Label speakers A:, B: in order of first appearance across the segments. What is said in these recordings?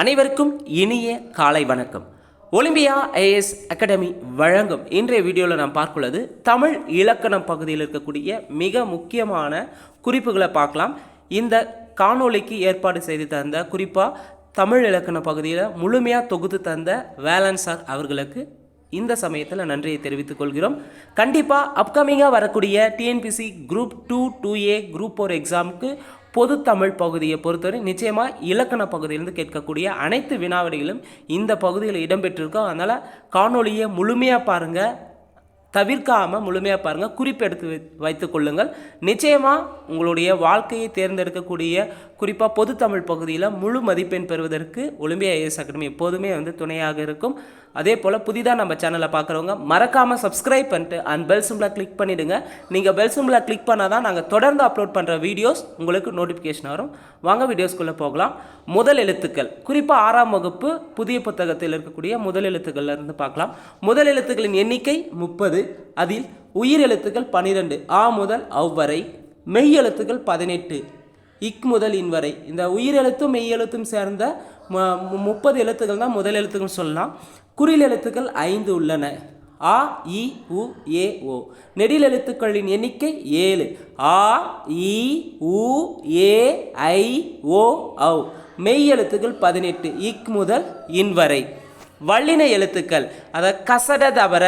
A: அனைவருக்கும் இனிய காலை வணக்கம். ஒலிம்பியா ஐஏஎஸ் அகாடமி வழங்கும் இன்றைய வீடியோவில் நாம் பார்க்குள்ளது தமிழ் இலக்கணம் பகுதியில் இருக்கக்கூடிய மிக முக்கியமான குறிப்புகளை பார்க்கலாம். இந்த காணொளிக்கு ஏற்பாடு செய்து தந்த குறிப்பாக தமிழ் இலக்கண பகுதியில் முழுமையாக தொகுத்து தந்த வேலன் சார் அவர்களுக்கு இந்த சமயத்தில் நன்றியை தெரிவித்துக் கொள்கிறோம். கண்டிப்பாக அப்கமிங்காக வரக்கூடிய TNPSC group two two A group four எக்ஸாமுக்கு பொது தமிழ் பகுதியை பொறுத்தவரை நிச்சயமாக இலக்கண பகுதியிலிருந்து கேட்கக்கூடிய அனைத்து வினாவிடைகளும் இந்த பகுதியில் இடம்பெற்றிருக்கோம் அதனால் காணொளியை முழுமையாக பாருங்கள் தவிர்க்காமல் முழுமையாக பாருங்கள் குறிப்பெடுத்து வை கொள்ளுங்கள். நிச்சயமாக உங்களுடைய வாழ்க்கையை தேர்ந்தெடுக்கக்கூடிய குறிப்பாக பொது தமிழ் பகுதியில் முழு மதிப்பெண் பெறுவதற்கு ஒலிம்பியா ஐஎஸ் அகாடமி எப்போதுமே வந்து துணையாக இருக்கும். அதே போல் புதிதாக நம்ம சேனலை பார்க்குறவங்க மறக்காமல் சப்ஸ்கிரைப் பண்ணிட்டு அண்ட் பெல் சிம்பிளாக கிளிக் பண்ணிவிடுங்க நீங்கள் பெல் சிம்பிளாக கிளிக் பண்ணால் தான் நாங்கள் தொடர்ந்து அப்லோட் பண்ணுற வீடியோஸ் உங்களுக்கு நோட்டிஃபிகேஷன் வரும். வாங்க வீடியோஸ்குள்ளே போகலாம். முதல் எழுத்துக்கள். குறிப்பாக ஆறாம் வகுப்பு புதிய புத்தகத்தில் இருக்கக்கூடிய முதல் எழுத்துக்கள்ல இருந்து பார்க்கலாம். முதல் எழுத்துக்களின் எண்ணிக்கை முப்பது. அதில் உயிர் எழுத்துக்கள் பன்னிரெண்டு ஆ முதல் அவ் வரை மெய் எழுத்துக்கள் பதினெட்டு. இக் முதல் இன்வரை இந்த உயிர் எழுத்தும் மெய் எழுத்தும் சேர்ந்த மு- முப்பது எழுத்துக்கள் தான் முதல் எழுத்துக்கள் சொல்லலாம். குறில் எழுத்துக்கள் ஐந்து உள்ளன. ஆ இ உ ஏ ஓ. நெடில் எழுத்துக்களின் எண்ணிக்கை ஏழு. ஆ இ உ ஏ ஐ ஓ ஔ. மெய் எழுத்துக்கள் பதினெட்டு இக் முதல் இன் வரை. வல்லின எழுத்துக்கள் அதை கசட தவற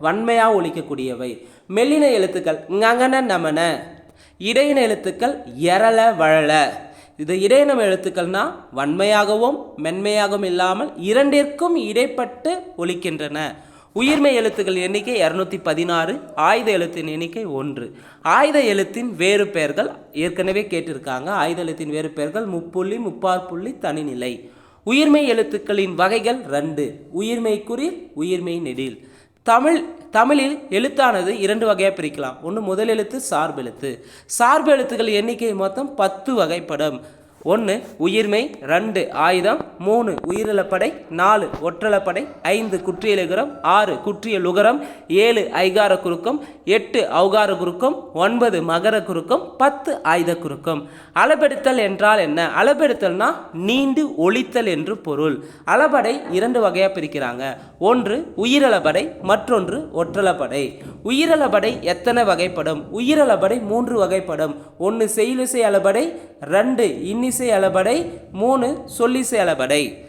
A: வன்மையாக ஒழிக்கக்கூடியவை. மெல்லின எழுத்துக்கள் ngங்கன நமன. இடையின எழுத்துக்கள் எரள வழல இது இடையினம் எழுத்துக்கள்னா வன்மையாகவும் மென்மையாகவும் இல்லாமல் இரண்டிற்கும் இடைப்பட்டு ஒழிக்கின்றன உயிர்மை எழுத்துக்கள் எண்ணிக்கை இரநூத்தி பதினாறு ஆயுத எழுத்தின் எண்ணிக்கை ஒன்று. ஆயுத எழுத்தின் வேறு பெயர்கள் ஏற்கனவே கேட்டிருக்காங்க. ஆயுத எழுத்தின் வேறு பெயர்கள் முப்புள்ளி முப்பார் புள்ளி தனிநிலை. உயிர்மை எழுத்துக்களின் வகைகள் ரெண்டு. உயிர்மை குறில் உயிர்மை நெடில். தமிழ் தமிழில் எழுத்தானது இரண்டு வகையாக பிரிக்கலாம். ஒன்று முதல் எழுத்து சார்பெழுத்து சார்பு எழுத்துக்கள் எண்ணிக்கை மொத்தம் பத்து வகைப்படும். ஒன்று உயிர்மை ரெண்டு ஆயுதம் மூணு உயிரிழப்படை நாலு ஒற்றலப்படை ஐந்து குற்றியலுகரம் ஆறு குற்றியலுகரம் ஏழு ஐகார குறுக்கம் எட்டு அவுகார குறுக்கம் ஒன்பது மகர குறுக்கம் பத்து ஆயுத குறுக்கம். அளபெடுத்தல் என்றால் என்ன? அளபெடுத்தல்னா நீண்டு ஒழித்தல் என்று பொருள். அளபடை இரண்டு வகையாக பிரிக்கிறாங்க. ஒன்று உயிரளபடை மற்றொன்று ஒற்றலப்படை உயிரளபடை எத்தனை வகைப்படும்? உயிரளபடை மூன்று வகைப்படும். ஒன்று செயலிசை அளபடை ரெண்டு இன்னிசை அளபடை மூணு சொல்லிசை அளபடை.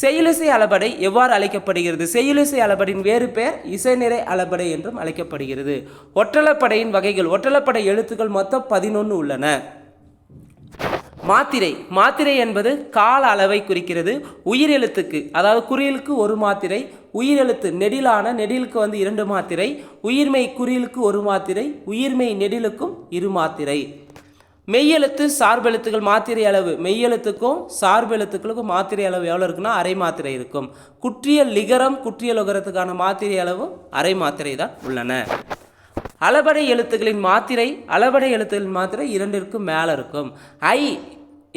A: செயலிசை அளபடை எவ்வாறு அழைக்கப்படுகிறது? செயலிசை அளபடியின் வேறு பெயர் இசைநிறை அளபடை என்றும் அழைக்கப்படுகிறது. ஒற்றலப்படையின் வகைகள் ஒற்றலப்படை எழுத்துக்கள் மொத்தம் பதினொன்று உள்ளன. மாத்திரை மாத்திரை என்பது கால அளவை குறிக்கிறது. உயிர் எழுத்துக்கு அதாவது குறியலுக்கு ஒரு மாத்திரை உயிர் எழுத்து நெடிலான நெடிலுக்கு வந்து இரண்டு மாத்திரை உயிர்மை குறியலுக்கு ஒரு மாத்திரை உயிர்மை நெடிலுக்கும் இரு மாத்திரை. மெய்யெழுத்து சார்பெழுத்துக்கள் மாத்திரை அளவு. மெய்யெழுத்துக்கும் சார்பெழுத்துக்களுக்கும் மாத்திரை அளவு எவ்வளோ இருக்குன்னா அரை மாத்திரை இருக்கும். குற்றிய லிகரம் குற்றிய லுகரத்துக்கான மாத்திரை அளவு அரை மாத்திரை தான் உள்ளன. அளபடை எழுத்துக்களின் மாத்திரை அளபடை எழுத்துக்களின் மாத்திரை இரண்டிற்கும் மேலே இருக்கும். ஐ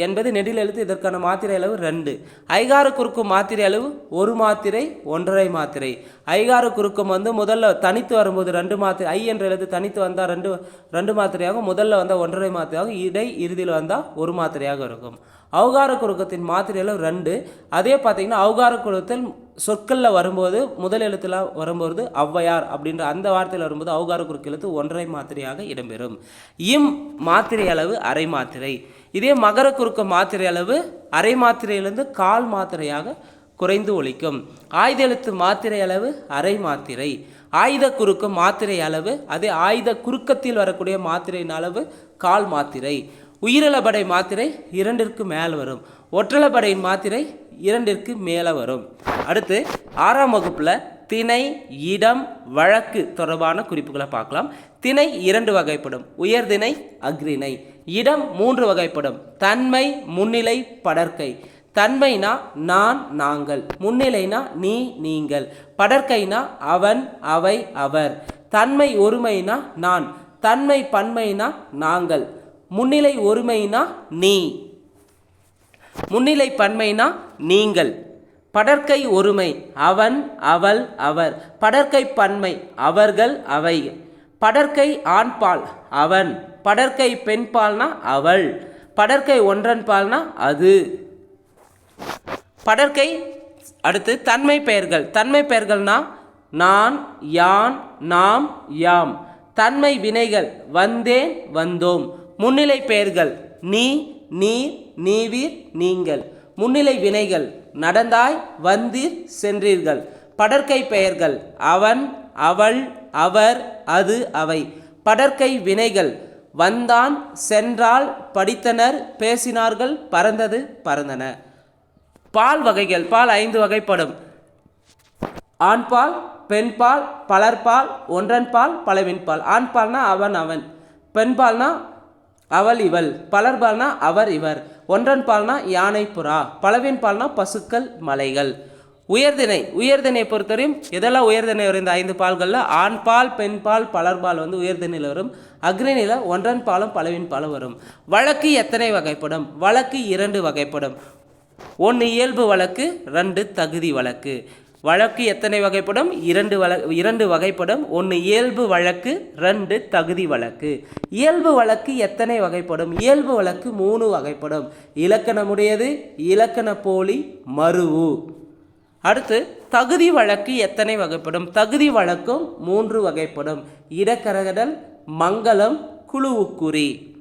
A: என்பது நெடில் எழுத்து இதற்கான மாத்திரை அளவு ரெண்டு. ஐகார குறுக்கும் மாத்திரை அளவு ஒரு மாத்திரை ஒன்றரை மாத்திரை. ஐகார குறுக்கும் வந்து முதல்ல தனித்து வரும்போது ரெண்டு மாத்திரை ஐ என்ற எழுத்து தனித்து வந்தால் ரெண்டு ரெண்டு மாத்திரையாகும். முதல்ல வந்தால் ஒன்றரை மாத்திரையாகும். இடை இறுதியில் வந்தால் ஒரு மாத்திரையாக இருக்கும். அவகார குறுக்கத்தின் மாத்திரை அளவு ரெண்டு. அதே பார்த்தீங்கன்னா அவகார குறுக்கத்தில் சொற்களில் வரும்போது முதல் எழுத்துல வரும்போது ஔவையார் அப்படின்ற அந்த வார்த்தையில் வரும்போது அவகார குறுக்கு எழுத்து ஒன்றரை மாத்திரையாக இடம்பெறும். இம் மாத்திரை அளவு அரை மாத்திரை. இதே மகர குறுக்க மாத்திரை அளவு அரை மாத்திரையிலிருந்து கால் மாத்திரையாக குறைந்து ஒழிக்கும். ஆயுத எழுத்து மாத்திரை அளவு அரை மாத்திரை. ஆயுத குறுக்கு மாத்திரை அளவு அதே ஆயுத குறுக்கத்தில் வரக்கூடிய மாத்திரையின் அளவு கால் மாத்திரை. உயிரிழப்படை மாத்திரை இரண்டிற்கு மேல் வரும். ஒற்றளபடையின் மாத்திரை இரண்டிற்கு மேலே வரும். அடுத்து ஆறாம் வகுப்பில் திணை இடம் வழக்கு தொடர்பான குறிப்புகளை பார்க்கலாம். திணை இரண்டு வகைப்படும். உயர்திணை அக்ரிணை இடம் மூன்று வகைப்படும். தன்மை முன்னிலை படர்க்கை தன்மைனா நான் நாங்கள். முன்னிலைனா நீ நீங்கள். படர்க்கைனா அவன் அவை அவர். தன்மை ஒருமைனா நான். தன்மை பன்மைனா நாங்கள். முன்னிலை ஒருமைனா நீ. முன்னிலை பன்மைனா நீங்கள். படற்கை ஒருமை அவன் அவள் அவர். படற்கை பன்மை அவர்கள் அவை. படற்கை ஆண்பால் அவன். படற்கை பெண்பால்னா அவள். படற்கை ஒன்றன் பால்னா அது. படற்கை அடுத்து தன்மை பெயர்கள். தன்மை பெயர்கள்னா நான் யான் நாம் யாம். தன்மை வினைகள் வந்தேன் வந்தோம். முன்னிலை பெயர்கள் நீ நீர் நீவீர் நீங்கள். முன்னிலை வினைகள் நடந்தாய் வந்தீர் சென்றீர்கள். படற்கை பெயர்கள் அவன் அவள் அவர் அது அவை. படற்கை வினைகள் வந்தான் சென்றால் படித்தனர் பேசினார்கள் பறந்தது பறந்தன. பால் வகைகள் பால் ஐந்து வகைப்படும். ஆண்பால் பெண்பால் பலர்பால் ஒன்றன்பால் பலவின்பால். ஆண்பால்னா அவன் அவன். பெண்பால்னா அவள் இவள். பலர்பால்னா அவர் இவர். ஒன்றன்பால்னா யானை புறா பலவின் பால்னா பசுக்கள் மலைகள். உயர்திணை உயர்தினை பொறுத்தவரையும் எதெல்லாம் உயர்தினை வரும்? இந்த ஐந்து பால்களில் ஆண்பால் பெண்பால் பலர்பால் வந்து உயர்தினையில் வரும். அக்னிநில ஒன்றன் பாலும் பலவின் பாலும் வரும். வழக்கு எத்தனை வகைப்படும்? வழக்கு இரண்டு வகைப்படும். ஒன்று இயல்பு வழக்கு ரெண்டு தகுதி வழக்கு. வழக்கு எத்தனை வகைப்படும்? இரண்டு வழ இரண்டு வகைப்படும். ஒன்று இயல்பு வழக்கு ரெண்டு தகுதி வழக்கு. இயல்பு வழக்கு எத்தனை வகைப்படும்? இயல்பு வழக்கு மூணு வகைப்படும். இலக்கணமுடையது இலக்கண போலி மருவு அடுத்து தகுதி வழக்கு எத்தனை வகைப்படும்? தகுதி வழக்கும் மூன்று வகைப்படும். இடக்கரகடல் மங்களம் குழுவுக்குறி.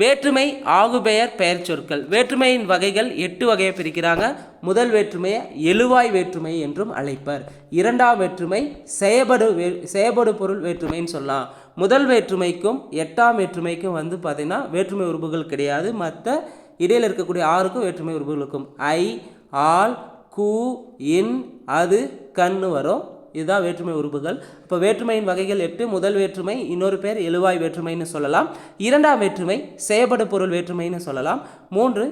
A: வேற்றுமை ஆகுபெயர் பெயர் சொற்கள். வேற்றுமையின் வகைகள் எட்டு வகையை பிரிக்கிறாங்க. முதல் வேற்றுமையை எழுவாய் வேற்றுமை என்றும் அழைப்பர். இரண்டாம் வேற்றுமை செயபடு வே செயபடு பொருள் வேற்றுமைன்னு சொல்லலாம். முதல் வேற்றுமைக்கும் எட்டாம் வேற்றுமைக்கும் வந்து பார்த்திங்கன்னா வேற்றுமை உறுப்புகள் கிடையாது. மற்ற இடையில் இருக்கக்கூடிய ஆறுக்கும் வேற்றுமை உறுப்புகளுக்கும். ஐ ஆல் கு இன் அது கண்ணு வரும். இதுதான் வேற்றுமை உறுப்புகள். இப்போ வேற்றுமையின் வகைகள் எட்டு முதல் வேற்றுமை இன்னொரு பேர் எழுவாய் வேற்றுமைன்னு சொல்லலாம். இரண்டாம் வேற்றுமை செயபடு பொருள் வேற்றுமைன்னு சொல்லலாம். மூன்று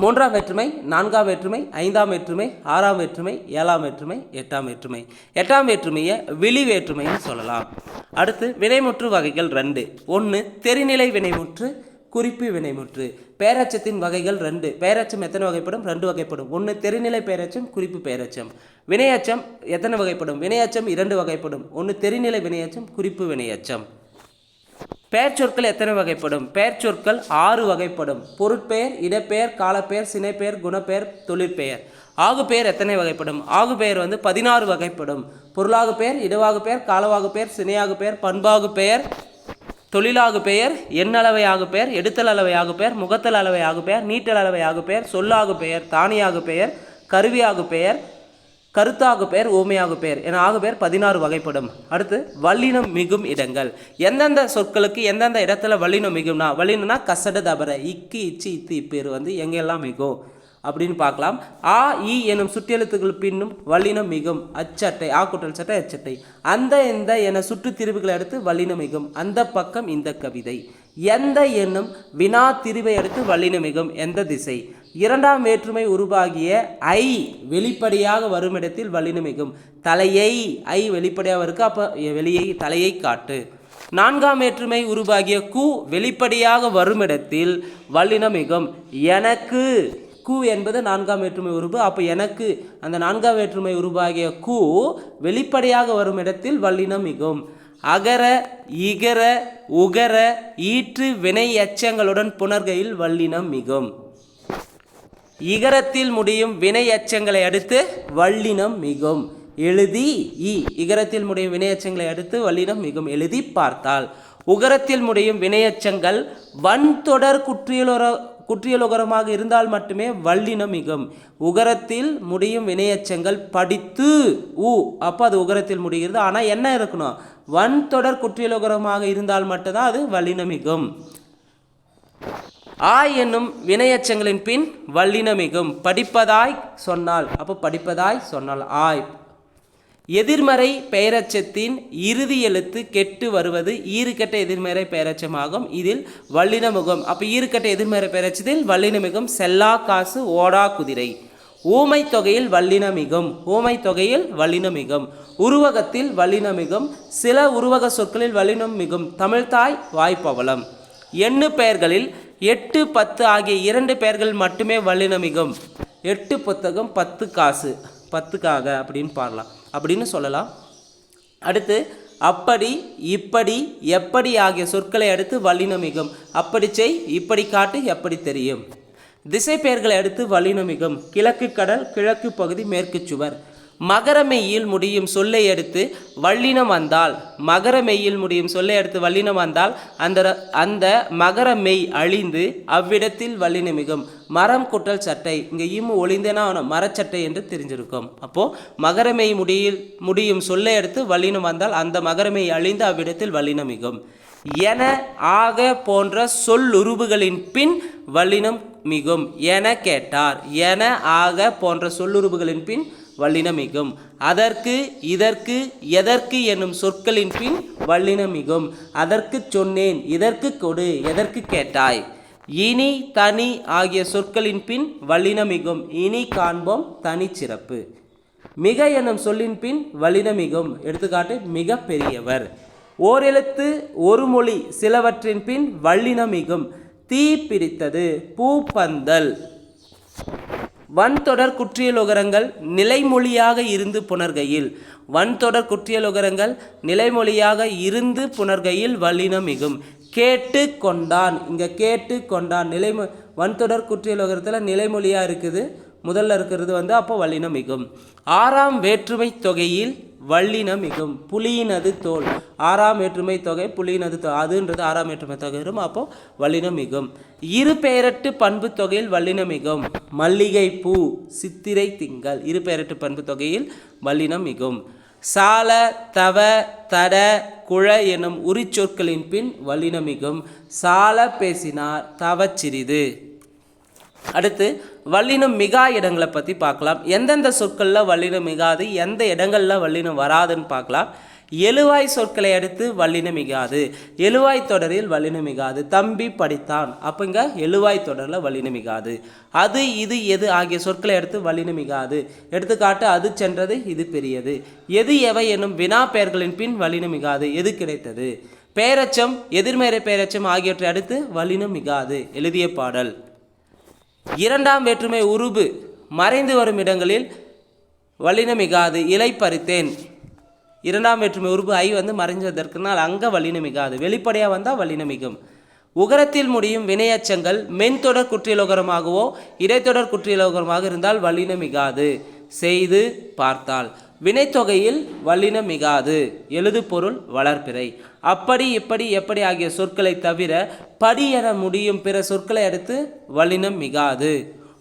A: மூன்றாம் வேற்றுமை நான்காம் வேற்றுமை ஐந்தாம் வேற்றுமை ஆறாம் வேற்றுமை ஏழாம் வேற்றுமை எட்டாம் வேற்றுமை. எட்டாம் வேற்றுமையை விழி வேற்றுமைன்னு சொல்லலாம். அடுத்து வினைமுற்று வகைகள் ரெண்டு. ஒன்று தெரிநிலை வினைமுற்று குறிப்பு வினைமுற்று. பேரச்சத்தின் வகைகள் ரெண்டு. பேரச்சம் எத்தனை வகைப்படும்? ரெண்டு வகைப்படும். ஒன்று தெரிநிலை பேரச்சம் குறிப்பு பேரச்சம். வினையச்சம் எத்தனை வகைப்படும்? வினையச்சம் இரண்டு வகைப்படும். ஒன்று தெரிநிலை வினையச்சம் குறிப்பு வினையச்சம். பெயர்ச்சொற்கள் எத்தனை வகைப்படும்? பெயர்ச்சொற்கள் ஆறு வகைப்படும். பொருட்பெயர் இடப்பெயர் காலப்பெயர் சினைப்பெயர் குணப்பெயர் தொழிற்பெயர். ஆகு பெயர் எத்தனை வகைப்படும்? ஆகு பெயர் வந்து பதினாறு வகைப்படும். பொருளாகு பெயர் இடவாகு பெயர் காலவாகு பெயர் சினையாகு பெயர் பண்பாகு பெயர் தொழிலாகு பெயர் எண்ணளவையாகு பெயர் எடுத்தல் அளவையாகு பெயர் முகத்தல் அளவையாகு பெயர் நீட்டல் அளவையாகு பெயர் சொல்லாகு பெயர் தானியாகு பெயர் கருவியாகு பெயர் கருத்தாக பெயர் ஓமையாக பெயர் என ஆக பெயர் பதினாறு வகைப்படும். அடுத்து வல்லினம் மிகும் இடங்கள். எந்தெந்த சொற்களுக்கு எந்தெந்த இடத்துல வல்லினம் மிகும்னா வல்லினம்னா கசட தபர இக்கு இச்சு இத்து இப்பேர் வந்து எங்கெல்லாம் மிகும்? அப்படின்னு பார்க்கலாம். ஆ இ எனும் சுற்றெழுத்துக்கள் பின்னும் வல்லினம் மிகும். அச்சட்டை ஆ குற்றல் சட்டை அச்சட்டை. அந்த இந்த என சுற்று திரிவுகளை அடுத்து வல்லினம் மிகும். அந்த பக்கம் இந்த கவிதை. எந்த என்னும் வினா திரிவை அடுத்து வல்லினம் மிகும்? எந்த திசை? இரண்டாம் வேற்றுமை உருவாகிய ஐ வெளிப்படையாக வரும் இடத்தில் வல்லினம் தலையை ஐ வெளிப்படையாக இருக்கு? அப்போ வெளியை தலையை காட்டு. நான்காம் வேற்றுமை உருவாகிய கு வெளிப்படையாக வரும் இடத்தில் வல்லினமிகும் எனக்கு கு என்பது நான்காம் வேற்றுமை உருபு. அப்போ எனக்கு அந்த நான்காம் வேற்றுமை உருவாகிய கு வெளிப்படையாக வரும் இடத்தில் வல்லினம் மிகும். அகர இகர உகர ஈற்று வினை எச்சங்களுடன் புணர்கையில் வல்லினம் மிகும். இகரத்தில் முடியும் வினை எச்சங்களை அடுத்து வல்லினம் மிகும். எழுதி இ இகரத்தில் முடியும் வினையச்சங்களை அடுத்து வல்லினம் மிகும். எழுதி பார்த்தால் உகரத்தில் முடியும் வினையச்சங்கள் வன்தொடர் குற்றியலுற குற்றியலுகரமாக இருந்தால் மட்டுமே வல்லினம் மிகும். உகரத்தில் முடியும் வினையச்சங்கள் படித்து உ அப்போ அது உகரத்தில் முடிகிறது. ஆனால் என்ன இருக்கணும்? வன்தொடர் குற்றியலுகரமாக இருந்தால் மட்டும்தான் அது வல்லினம் மிகும். ஆய் என்னும் வினையச்சங்களின் பின் வல்லினமிகும் படிப்பதாய் சொன்னால் அப்போ படிப்பதாய் சொன்னால் ஆய். எதிர்மறை பெயரச்சத்தின் இறுதி எழுத்து கெட்டு வருவது ஈறுகெட்ட எதிர்மறை பெயரச்சமாகும் இதில் வல்லினமுகம். அப்போ ஈறுகெட்ட எதிர்மறை பெயரச்சத்தில் வல்லினமிகும் செல்லா காசு ஓடா குதிரை. ஊமை தொகையில் வல்லினமிகும். ஊமை தொகையில் வல்லினமிகும். உருவகத்தில் வல்லினமிகும். சில உருவக சொற்களில் வல்லினம் மிகும் தமிழ்தாய் வாய்ப்பவளம் எண்ணு பெயர்களில் எட்டு பத்து ஆகிய இரண்டு பெயர்கள் மட்டுமே வல்லினமிகும். எட்டு புத்தகம் பத்து காசு. பத்துக்காக அப்படின்னு பாடலாம். அப்படின்னு சொல்லலாம். அடுத்து அப்படி இப்படி எப்படி ஆகிய சொற்களை அடுத்து வல்லினமிகும். அப்படி செய் இப்படி காட்டு எப்படி தெரியும்? திசை பெயர்களை அடுத்து வல்லினமிகும். கிழக்கு கடல் கிழக்கு பகுதி மேற்கு சுவர். மகரமெய்யில் முடியும் சொல்லை எடுத்து வல்லினம் வந்தால். மகரமெய்யில் முடியும் சொல்லை எடுத்து வல்லினம் வந்தால் அந்த ர- அந்த மகரமெய் அழிந்து அவ்விடத்தில் வல்லினமிகும். மரம் குட்டல் சட்டை. இங்கே இம்மு ஒளிந்தேனா அவன மரச்சட்டை என்று தெரிஞ்சிருக்கும். அப்போது மகரமெய் முடியில் முடியும் சொல்லை அடுத்து வல்லினம் வந்தால் அந்த மகரமெய் அழிந்து அவ்விடத்தில் வல்லினமிகும். என ஆக போன்ற சொல்லுருவுகளின் பின் வல்லினம் மிகும் என கேட்டார். என ஆக போன்ற சொல்லுருவுகளின் பின் வல்லினமிகும். அதற்கு இதற்கு எதற்கு என்னும் சொற்களின் பின் வல்லினமிகும். அதற்கு சொன்னேன் இதற்கு கொடு எதற்கு கேட்டாய்? இனி தனி ஆகிய சொற்களின் பின் வல்லினமிகும். இனி காண்போம் தனிச்சிறப்பு மிக என்னும் சொல்லின் பின் வல்லினமிகும். எடுத்துக்காட்டு மிக பெரியவர் ஓரெழுத்து ஒரு மொழி சிலவற்றின் பின் வல்லினமிகும். தீ பிடித்தது பூப்பந்தல் வன்தொடர் குற்றியலுகரங்கள் நிலைமொழியாக இருந்து புணர்கையில். வன்தொடர் குற்றியலுகரங்கள் நிலைமொழியாக இருந்து புணர்கையில் வல்லினம் மிகும். கேட்டு கொண்டான். இங்கே கேட்டு கொண்டான். நிலைமொ வன்தொடர் குற்றியலுகரத்தில் நிலைமொழியாக இருக்குது? முதல்ல இருக்கிறது வந்து அப்போ வல்லினம் மிகும். ஆறாம் வேற்றுமை தொகையில் வல்லினம் மிகும். புலியினது தோல். ஆறாம் வேற்றுமை தொகை புலியினது தோல். அதுன்றது ஆறாம் வேற்றுமை தொகை வரும் அப்போ வல்லினம் மிகும். இரு பெயரட்டு பண்பு தொகையில் வல்லினம் மிகும். மல்லிகை பூ சித்திரை திங்கள். இரு பெயரட்டு பண்பு தொகையில் வல்லினம் மிகும். சால தவ தட குழ எனும் உரிச்சொற்களின் பின் வல்லினமிகும் சால பேசினார் தவச்சிறிது. அடுத்து வல்லினம் மிகா இடங்களை பற்றி பார்க்கலாம். எந்தெந்த சொற்களில் வல்லினம் மிகாது எந்த இடங்களில் வல்லினம் வராதுன்னு பார்க்கலாம். எழுவாய் சொற்களை அடுத்து வல்லினம் மிகாது. எழுவாய் தொடரில் வல்லினம் மிகாது. தம்பி படித்தான். அப்போங்க எழுவாய் தொடரில் வல்லினம் மிகாது. அது இது எது ஆகிய சொற்களை அடுத்து வல்லினம் மிகாது. எடுத்துக்காட்டு அது சென்றது இது பெரியது. எது எவை என்னும் வினா பெயர்களின் பின் வல்லினம் மிகாது. எது கிடைத்தது? பெயரச்சம் எதிர்மறை பெயரச்சம் ஆகியவற்றை அடுத்து வல்லினம் மிகாது. எழுதிய பாடல். இரண்டாம் வேற்றுமை உருபு மறைந்து வரும் இடங்களில் வலினமிகாது இலை பறித்தேன். இரண்டாம் வேற்றுமை உருபு ஐ வந்து மறைஞ்சதற்குனால் அங்கே வலினமிகாது வெளிப்படையாக வந்தால் வலினமிகும் உகரத்தில் முடியும் வினையச்சங்கள் மென்தொடர் குற்றியலோகரமாகவோ இடைத்தொடர் குற்றியலோகரமாக இருந்தால் வலினமிகாது செய்து பார்த்தால். வினைத்தொகையில் வல்லினம் மிகாது எழுது பொருள் வளர்பிறை. அப்படி இப்படி எப்படி ஆகிய சொற்களை தவிர படி என முடியும் பிற சொற்களை அடுத்து வல்லினம் மிகாது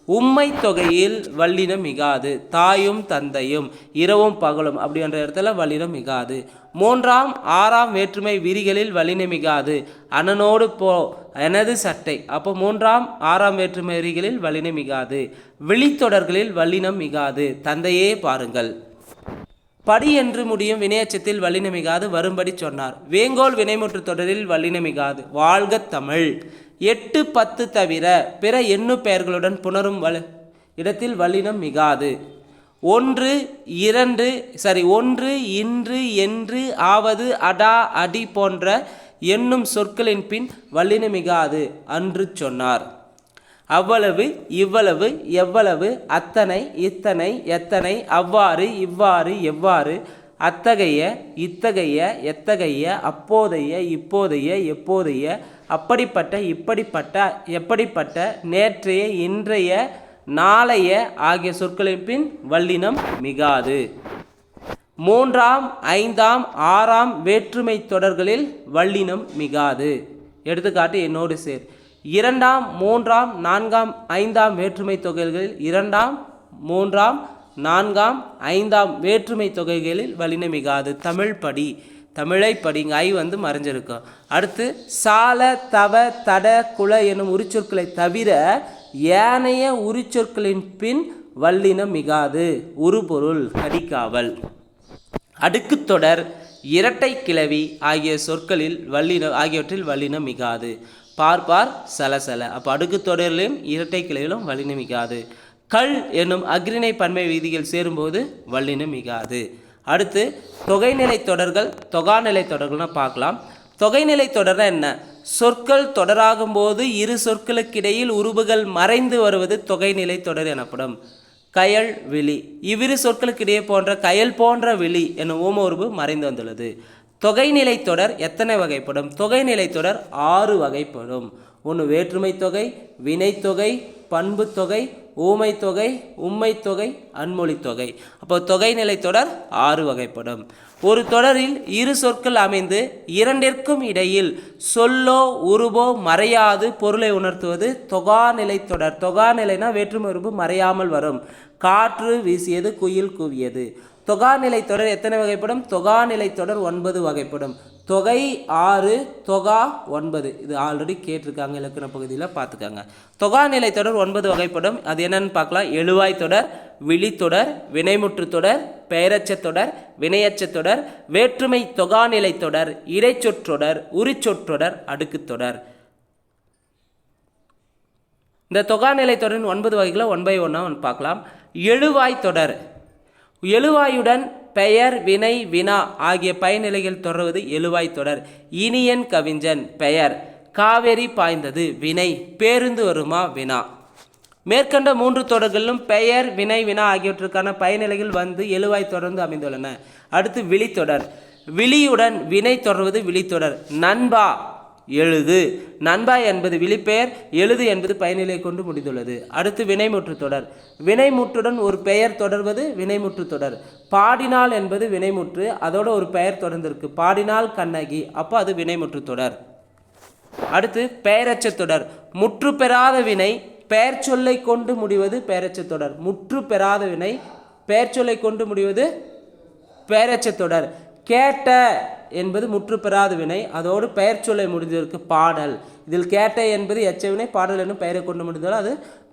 A: உம்மை தொகையில் வல்லினம் மிகாது தாயும் தந்தையும் இரவும் பகலும் அப்படின்ற இடத்துல வல்லினம் மிகாது மூன்றாம் ஆறாம் வேற்றுமை விரிகளில் வல்லினம் மிகாது அண்ணனோடு போ எனது சட்டை. அப்போ மூன்றாம் ஆறாம் வேற்றுமை விரிகளில் வல்லினம் மிகாது விழித்தொடர்களில் வல்லினம் மிகாது தந்தையே பாருங்கள். படி என்று முடியும் வினையச்சத்தில் வல்லினமிகாது வரும்படி சொன்னார். வேங்கோல் வினைமுற்று தொடரில் வல்லினமிகாது. வாழ்க தமிழ். எட்டு பத்து தவிர பிற எண்ணு பெயர்களுடன் புணரும் வல் இடத்தில் வல்லினம் மிகாது. ஒன்று இரண்டு சரி ஒன்று இன்று என்று ஆவது அடா அடி போன்ற என்னும் சொற்களின் பின் வல்லினமிகாது அன்று சொன்னார். அவ்வளவு இவ்வளவு எவ்வளவு அத்தனை இத்தனை எத்தனை அவ்வாறு இவ்வாறு எவ்வாறு அத்தகைய இத்தகைய எத்தகைய அப்போதைய இப்போதைய எப்போதைய அப்படிப்பட்ட இப்படிப்பட்ட எப்படிப்பட்ட நேற்றைய இன்றைய நாளைய ஆகிய சொற்களின் பின் வல்லினம் மிகாது. மூன்றாம் ஐந்தாம் ஆறாம் வேற்றுமை தொடர்களில் வல்லினம் மிகாது. எடுத்துக்காட்டு என்னோடு சேர். இரண்டாம் மூன்றாம் நான்காம் ஐந்தாம் வேற்றுமை தொகைகளில் இரண்டாம் மூன்றாம் நான்காம் ஐந்தாம் வேற்றுமை தொகைகளில் வலிமை மிகாது. தமிழ் படி தமிழை படிங்க ஐ வந்து மறைஞ்சிருக்கும். அடுத்து சால தவ தட குல எனும் உரிச்சொற்களை தவிர ஏனைய உரிச்சொற்களின் பின் வல்லினம் மிகாது. உருபொருள் கடிக்காவல் அடுக்குத்தொடர் இரட்டை கிளவி ஆகிய சொற்களில் வல்லினம் ஆகியவற்றில் வல்லினம் மிகாது. பார்ப்பார் சலசல அப்போ அடுக்குத்தொடரிலும் இரட்டை கிளையிலும் வல்லினம் மிகாது கல் என்னும் அக்ரிணை பன்மை விதிகள் சேரும்போது வல்லினம் மிகாது அடுத்து தொகைநிலை தொடர்கள் தொகாநிலை தொடர்கள்னு பார்க்கலாம். தொகைநிலை தொடர்னா என்ன? சொற்கள் தொடராகும் போது இரு சொற்களுக்கிடையில் உருபுகள் மறைந்து வருவது தொகைநிலை தொடர் எனப்படும். கயல் விழி. இவ்விரு சொற்களுக்கிடையே போன்ற கயல் போன்ற விழி என்னும் ஓம உருபு மறைந்து வந்துள்ளது. தொகைநிலை தொடர் எத்தனை வகைப்படும்? தொகைநிலை தொடர் ஆறு வகைப்படும். ஒன்று வேற்றுமை தொகை வினைத்தொகை பண்புத் தொகை ஊமை தொகை உம்மை தொகை அன்மொழி தொகை. அப்போ தொகைநிலை தொடர் ஆறு வகைப்படும். ஒரு தொடரில் இரு சொற்கள் அமைந்து இரண்டிற்கும் இடையில் சொல்லோ உருவோ மறையாது பொருளை உணர்த்துவது தொகாநிலை தொடர். தொகாநிலைனா வேற்றுமை உருவு மறையாமல் வரும். காற்று வீசியது குயில் கூவியது. தொகாநிலை தொடர் எத்தனை வகைப்படும்? தொகாநிலை தொடர் ஒன்பது வகைப்படும். தொகை ஆறு தொகா ஒன்பது. இது ஆல்ரெடி கேட்டிருக்காங்க இலக்கண பகுதியில் பார்த்துக்காங்க. தொகாநிலை தொடர் ஒன்பது வகைப்படும். அது என்னன்னு பார்க்கலாம். எழுவாய் தொடர் விழித்தொடர் வினைமுற்று தொடர் பெயரச்ச தொடர் வினையச்ச தொடர் வேற்றுமை தொகாநிலை தொடர் இடைச்சொற்றொடர் உரிச்சொற்றொடர் அடுக்குத் தொடர். இந்த தொகாநிலை தொடரின் ஒன்பது வகைகளை ஒன் பை ஒன்னாக பார்க்கலாம். எழுவாய் தொடர். எழுவாயுடன் பெயர் வினை வினா ஆகிய பயனிலைகள் தொடர்வது எழுவாய் தொடர். இனியன் கவிஞன் பெயர். காவேரி பாய்ந்தது வினை. பேருந்து வருமா வினா. மேற்கண்ட மூன்று தொடர்களிலும் பெயர் வினை வினா ஆகியவற்றுக்கான பயனிலைகள் வந்து எழுவாய் தொடர்ந்து அமைந்துள்ளன. அடுத்து விழித்தொடர். விழியுடன் வினை தொடர்வது விழித்தொடர். நண்பா எழுது. நண்பா என்பது விழிப்பெயர் எழுது என்பது பயனிலை கொண்டு முடிந்துள்ளது. அடுத்து வினைமுற்று தொடர். வினைமுற்றுடன் ஒரு பெயர் தொடர்வது வினைமுற்று தொடர். பாடினால் என்பது வினைமுற்று அதோட ஒரு பெயர் தொடர்ந்திருக்கு. பாடினால் கண்ணகி அப்போ அது வினைமுற்று தொடர். அடுத்து பெயரச்ச தொடர். முற்று பெறாத வினை பெயர் சொல்லை கொண்டு முடிவது பெயரச்ச தொடர். முற்று பெறாத வினை பெயர் சொல்லை கொண்டு முடிவது பெயரச்ச தொடர். கேட்ட என்பது முற்று பெறாத வினை அதோடு பெயர் சொல்லை முடிந்திருக்கு பாடல். இதில் கேட்ட என்பது எச்ச வினை பாடல் என்னும் பெயரை கொண்டு முடிந்தாலும் அது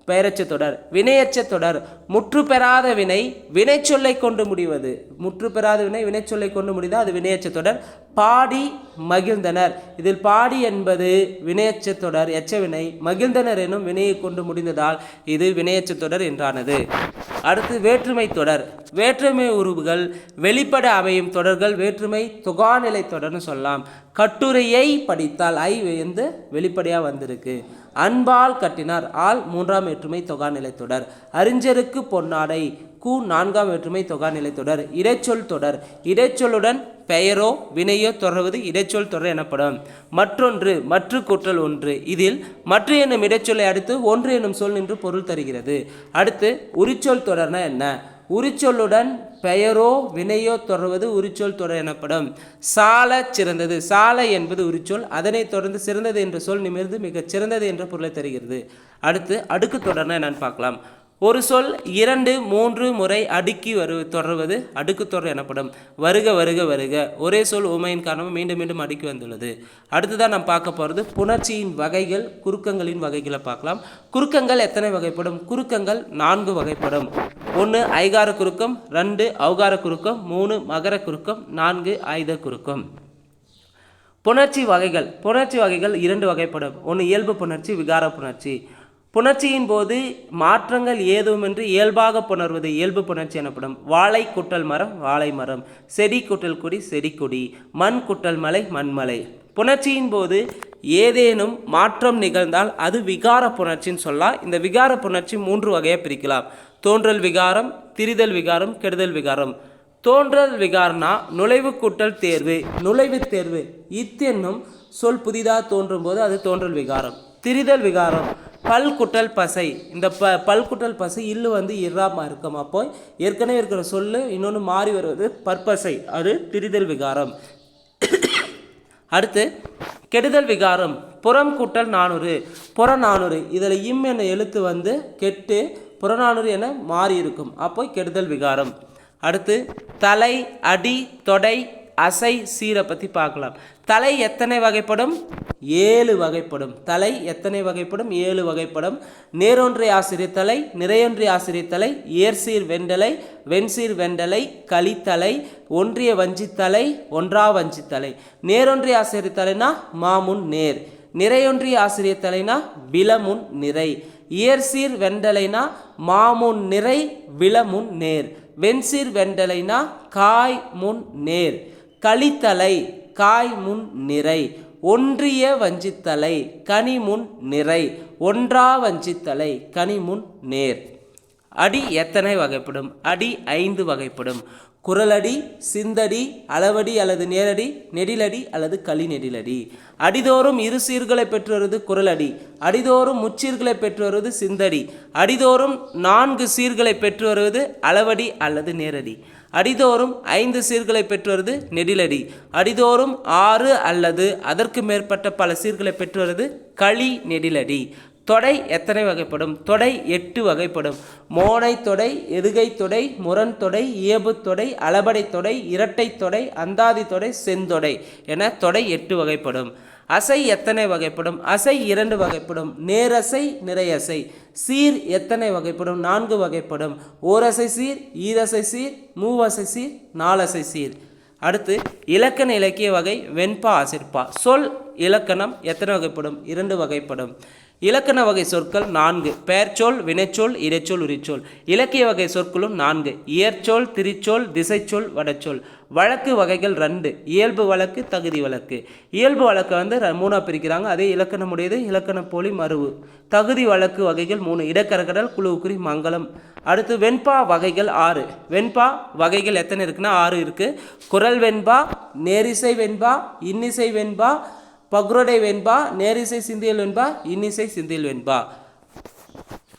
A: பெயரச்ச தொடர் வினையச்ச தொடர். முற்று பெறாத வினை வினைச்சொல்லை கொண்டு முடிவது. முற்று பெறாத வினை வினைச்சொல்லை கொண்டு முடிந்தால் அது வினையச்ச தொடர். பாடி மகிழ்ந்தனர். இதில் பாடி என்பது வினையச்ச தொடர் எச்ச வினை. மகிழ்ந்தனர் எனும் வினையை கொண்டு முடிந்ததால் இது வினையச்ச தொடர் என்றானது. அடுத்து வேற்றுமை தொடர். வேற்றுமை உருவுகள் வெளிப்பட அமையும் தொடர்கள் வேற்றுமை தொகாநிலை தொடர்னு சொல்லலாம். கட்டுரையை படித்தால் ஐ வந்து வெளிப்படையாக வந்திருக்கு. அன்பால் கட்டினார். ஆள் மூன்றாம் வேற்றுமை தொகா தொடர். அறிஞருக்கு பொன்னாடை. கு நான்காம் வேற்றுமை தொகா தொடர். இடைச்சொல் தொடர். இடைச்சொல்லுடன் பெயரோ வினையோ தொடர்வது இடைச்சொல் தொடர் எனப்படும். மற்றொன்று மற்று கூற்றல் ஒன்று. இதில் மற்ற என்னும் இடைச்சொல்லை அடுத்து ஒன்று என்னும் சொல் நின்று பொருள் தருகிறது. அடுத்து உரிச்சொல் தொடர்னா என்ன? உரிச்சொல்லுடன் பெயரோ வினையோ தொடர்வது உரிச்சொல் தொடர் எனப்படும். சால சிறந்தது. சாலை என்பது உரிச்சொல். அதனைத் தொடர்ந்து சிறந்தது என்ற சொல் நிமிர்ந்து மிகச் சிறந்தது என்ற பொருளை தருகிறது. அடுத்து அடுக்கு தொடர்னா என்னன்னு பார்க்கலாம். ஒரு சொல் இரண்டு மூன்று முறை அடுக்கி வரு தொடர்வது அடுக்கு தொடர் எனப்படும். வருக வருக வருக. ஒரே சொல் உமையின் காரணமாக மீண்டும் மீண்டும் அடுக்கி வந்துள்ளது. அடுத்ததான் நாம் பார்க்க போகிறது புணர்ச்சியின் வகைகள் குறுக்கங்களின் வகைகளை பார்க்கலாம். குறுக்கங்கள் எத்தனை வகைப்படும்? குறுக்கங்கள் நான்கு வகைப்படும். ஒன்று ஐகார குறுக்கம். ரெண்டு ஔகார குறுக்கம். மூணு மகர குறுக்கம். நான்கு ஆயுத குறுக்கம். புணர்ச்சி வகைகள். புணர்ச்சி வகைகள் இரண்டு வகைப்படும். ஒன்று இயல்பு புணர்ச்சி விகார புணர்ச்சி. புணர்ச்சியின் போது மாற்றங்கள் ஏதுமின்றி இயல்பாக புணர்வது இயல்பு புணர்ச்சி எனப்படும். வாழை குட்டல் மரம் வாழை மரம். செடி குட்டல் குடி செடி கொடி. மண் குட்டல் மலை மண்மலை புணர்ச்சியின் போது ஏதேனும் மாற்றம் நிகழ்ந்தால் அது விகார புணர்ச்சின்னு சொல்லலாம் இந்த விகார புணர்ச்சி மூன்று வகையாக பிரிக்கலாம். தோன்றல் விகாரம் திரிதல் விகாரம் கெடுதல் விகாரம். தோன்றல் விகாரம்னா நுழைவு கூட்டல் தேர்வு. நுழைவு தேர்வு இத்தென்னும் சொல் புதிதாக தோன்றும் போது அது தோன்றல் விகாரம். திரிதல் விகாரம் பல்குட்டல் பசை. இந்த ப பல்குட்டல் பசை இல்லு வந்து இராம இருக்கும் அப்போ ஏற்கனவே இருக்கிற சொல்லு இன்னொன்று மாறி வருவது பற்பசை. அது திரிதல் விகாரம். அடுத்து கெடுதல் விகாரம். புறம் கூட்டல் நானூறு. புற நானூறு. இதில் இம் என எழுத்து வந்து கெட்டு புறநானூறு என மாறி இருக்கும் அப்போ கெடுதல் விகாரம். அடுத்து தலை அடி தொடை அசை சீரை பற்றி பார்க்கலாம். தலை எத்தனை வகைப்படும்? ஏழு வகைப்படும். தலை எத்தனை வகைப்படும்? ஏழு வகைப்படும். நேரொன்றை ஆசிரியர் தலை ஆசிரியத்தலை ஆசிரியர் தலை ஏர்சீர் வெண்டலை வெண்சீர் வெண்டலை களித்தலை ஒன்றிய வஞ்சித்தலை ஒன்றா வஞ்சித்தலை நேரொன்றிய ஆசிரியர் தலைனா மாமுன் நேர். நிறையொன்றிய ஆசிரியர் தலைனா விலமுன் நிறை. இயற்சீர் வெண்டலைனா மாமுன் நிறை விலமுன் நேர். வெண்சீர் வெண்டலைனா காய் முன் நேர். களித்தலை காய் முன் நிறை. ஒன்றிய வஞ்சித்தலை கனி முன் நிறை. ஒன்றா வஞ்சித்தலை கனிமுன் நேர். அடி எத்தனை வகைப்படும்? அடி ஐந்து வகைப்படும். குரலடி சிந்தடி அளவடி அல்லது நேரடி நெடிலடி அல்லது களி நெடிலடி. அடிதோறும் இரு சீர்களை பெற்று வருவது குரலடி. அடிதோறும் முச்சீர்களை பெற்று வருவது சிந்தடி. அடிதோறும் நான்கு சீர்களை பெற்று வருவது அளவடி அல்லது நேரடி. அடிதோறும் ஐந்து சீர்களை பெற்று நெடிலடி. அடிதோறும் ஆறு அல்லது அதற்கு மேற்பட்ட பல சீர்களை பெற்று களி நெடிலடி. தொடை எத்தனை வகைப்படும்? தொடை எட்டு வகைப்படும். மோனை தொடை எதுகை தொடை முரண் தொடை இயபு தொடை அளபடை தொடை இரட்டை தொடை அந்தாதி தொடை செந்தொடை என தொடை எட்டு வகைப்படும். அசை எத்தனை வகைப்படும்? அசை இரண்டு வகைப்படும். நேரசை நிறையசை. சீர் எத்தனை வகைப்படும்? நான்கு வகைப்படும். ஓரசை சீர் ஈரசை சீர் மூவசை சீர் நாலசை சீர். அடுத்து இலக்கண இலக்கிய வகை வெண்பா அசிர்பா சொல் இலக்கணம் எத்தனை வகைப்படும்? இரண்டு வகைப்படும். இலக்கண வகை சொற்கள் நான்கு. பெயர்ச்சொல் வினைச்சொல் இடைச்சொல் உரிச்சொல். இலக்கிய வகை சொற்களும் நான்கு. இயற்சொல் திரிச்சொல் திசைச்சொல் வடச்சொல். வழக்கு வகைகள் ரெண்டு. இயல்பு வழக்கு தகுதி வழக்கு. இயல்பு வழக்கை வந்து மூணாக பிரிக்கிறாங்க. அதே இலக்கணமுடையது இலக்கண போலி மருவு தகுதி வழக்கு வகைகள் மூணு. இடக்கரகடல் குழுவுக்குறி மங்களம். அடுத்து வெண்பா வகைகள் ஆறு. வெண்பா வகைகள் எத்தனை இருக்குன்னா ஆறு இருக்குது குரல் வெண்பா நேரிசை வெண்பா இன்னிசை வெண்பா பக்ரோடை வெண்பா நேரிசை சிந்தியல் வெண்பா இன்னிசை சிந்தியல் வெண்பா.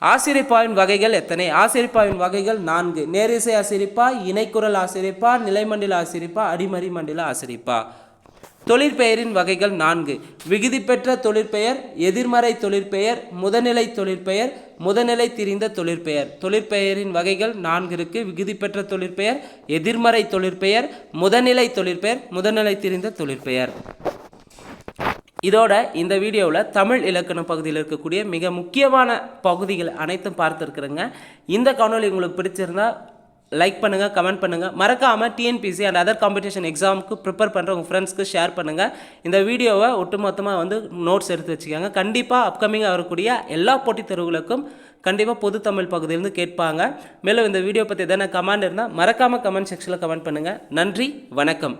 A: ஆசிரிப்பாவின் வகைகள் எத்தனை? ஆசிரிப்பாவின் வகைகள் நான்கு. நேரிசை ஆசிரிப்பா இணைக்குரல் ஆசிரிப்பா நிலைமண்டல ஆசிரிப்பா அடிமறி மண்டல ஆசிரிப்பா. தொழிற்பெயரின் வகைகள் நான்கு. விகுதி பெற்ற தொழிற்பெயர் எதிர்மறை தொழிற்பெயர் முதநிலை தொழிற்பெயர் முதநிலை திரிந்த தொழிற்பெயர். தொழிற்பெயரின் வகைகள் நான்கு இருக்கு. விகுதி பெற்ற தொழிற்பெயர் எதிர்மறை தொழிற்பெயர் முதநிலை தொழிற்பெயர் முதநிலை திரிந்த தொழிற்பெயர். இதோட இந்த வீடியோவில் தமிழ் இலக்கண பகுதியில் இருக்கக்கூடிய மிக முக்கியமான பகுதிகள் அனைத்தும் பார்த்துருக்குறேங்க. இந்த காணொலி உங்களுக்கு பிடிச்சிருந்தா லைக் பண்ணுங்கள் கமெண்ட் பண்ணுங்கள் மறக்காமல் டிஎன்பிசி அண்ட் அதர் காம்படிஷன் எக்ஸாமுக்கு ப்ரிப்பேர் பண்ணுற உங்கள் ஃப்ரெண்ட்ஸ்க்கு ஷேர் பண்ணுங்கள் இந்த வீடியோவை ஒட்டுமொத்தமாக வந்து நோட்ஸ் எடுத்து வச்சுக்கோங்க. கண்டிப்பாக அப்கமிங்காக வரக்கூடிய எல்லா போட்டித் தேர்வுகளுக்கும் கண்டிப்பாக பொது தமிழ் பகுதியிலேருந்து கேட்பாங்க. மேலும் இந்த வீடியோ பற்றி எதனா கமெண்ட் இருந்தால் மறக்காமல் கமெண்ட் செக்ஷனில் கமெண்ட் பண்ணுங்கள் நன்றி வணக்கம்.